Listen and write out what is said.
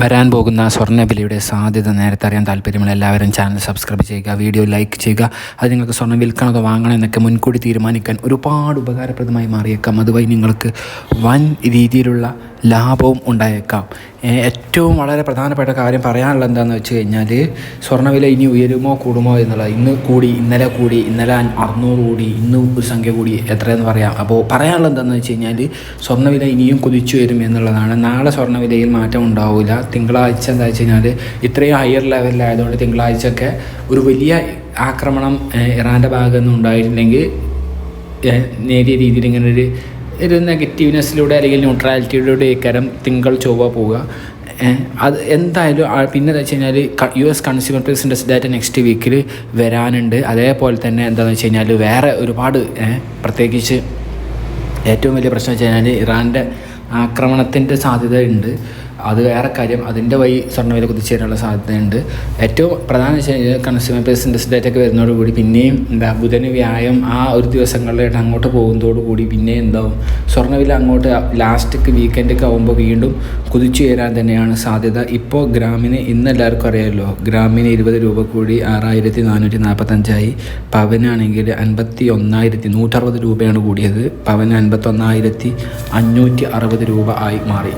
വരാൻ പോകുന്ന സ്വർണവിലയുടെ സാധ്യത നേരത്തെ അറിയാൻ താല്പര്യമുള്ള എല്ലാവരും ചാനൽ സബ്സ്ക്രൈബ് ചെയ്യുക വീഡിയോ ലൈക്ക് ചെയ്യുക. അത് നിങ്ങൾക്ക് സ്വർണം വിൽക്കണം അതോ വാങ്ങണം എന്നൊക്കെ മുൻകൂട്ടി തീരുമാനിക്കാൻ ഒരുപാട് ഉപകാരപ്രദമായി മാറിയേക്കാം. അതുവഴി നിങ്ങൾക്ക് വൻ രീതിയിലുള്ള ലാഭവും ഉണ്ടായേക്കാം. ഏറ്റവും വളരെ പ്രധാനപ്പെട്ട കാര്യം പറയാനുള്ളത് എന്താണെന്ന് വെച്ച് കഴിഞ്ഞാൽ സ്വർണവില ഇനി ഉയരുമോ കൂടുമോ എന്നുള്ളത് ഇന്ന് കൂടി ഇന്നലെ കൂടി ഇന്നലെ അറുന്നൂറ് കൂടി ഇന്ന് ഒരു സംഖ്യ കൂടി എത്രയെന്ന് പറയാം. അപ്പോൾ പറയാനുള്ളത് എന്താണെന്ന് വെച്ച് കഴിഞ്ഞാൽ സ്വർണവില ഇനിയും കുതിച്ചു വരും എന്നുള്ളതാണ്. നാളെ സ്വർണവിലയിൽ മാറ്റം ഉണ്ടാവില്ല തിങ്കളാഴ്ച എന്താ വെച്ച് കഴിഞ്ഞാൽ ഇത്രയും ഹയർ ലെവലിലായതുകൊണ്ട് തിങ്കളാഴ്ചയൊക്കെ ഒരു വലിയ ആക്രമണം ഇറാന്റെ ഭാഗത്തുനിന്ന് ഉണ്ടായിട്ടുണ്ടെങ്കിൽ നേരിയ രീതിയിൽ ഇങ്ങനെ ഒരു ഒരു നെഗറ്റീവ്നെസ്സിലൂടെ അല്ലെങ്കിൽ ന്യൂട്രാലിറ്റിയിലൂടെ കരം തിങ്കൾ ചൊവ്വ പോവുക. അത് എന്തായാലും പിന്നെ വെച്ച് കഴിഞ്ഞാൽ U S consumer price index data next വീക്കിൽ വരാനുണ്ട്. അതേപോലെ തന്നെ എന്താണെന്ന് വെച്ച് കഴിഞ്ഞാൽ വേറെ ഒരുപാട് പ്രത്യേകിച്ച് ഏറ്റവും വലിയ പ്രശ്നം വെച്ച് കഴിഞ്ഞാൽ ഇറാന്റെ ആക്രമണത്തിന്റെ സാധ്യത ഉണ്ട് അത് വേറെ കാര്യം. അതിന്റെ വഴി സ്വർണവില കുതിച്ചേരാനുള്ള സാധ്യതയുണ്ട്. ഏറ്റവും പ്രധാന വെച്ച് കഴിഞ്ഞാൽ കൺസ്യൂമർ പ്രൈസ് ഇൻഡെക്സ് ഡേറ്റ് ഒക്കെ വരുന്നതോടുകൂടി പിന്നെയും എന്താ ബുധന് വ്യായം ആ ഒരു ദിവസങ്ങളിലായിട്ട് അങ്ങോട്ട് പോകുന്നതോടുകൂടി പിന്നെ എന്താവും. സ്വർണവില അങ്ങോട്ട് ലാസ്റ്റ് വീക്കെൻഡൊക്കെ ആകുമ്പോൾ വീണ്ടും കുതിച്ചു ചേരാൻ തന്നെയാണ് സാധ്യത. ഇപ്പോൾ ഗ്രാമിന് ഇന്ന് എല്ലാവർക്കും അറിയാമല്ലോ ഗ്രാമിന് ഇരുപത് രൂപ കൂടി ആറായിരത്തി നാനൂറ്റി നാൽപ്പത്തഞ്ചായി പവനാണെങ്കിൽ അൻപത്തി ഒന്നായിരത്തി നൂറ്ററുപത് രൂപയാണ് കൂടിയത്. പവന് അൻപത്തൊന്നായിരത്തി അഞ്ഞൂറ്റി അറുപത് രൂപ ആയി മാറി.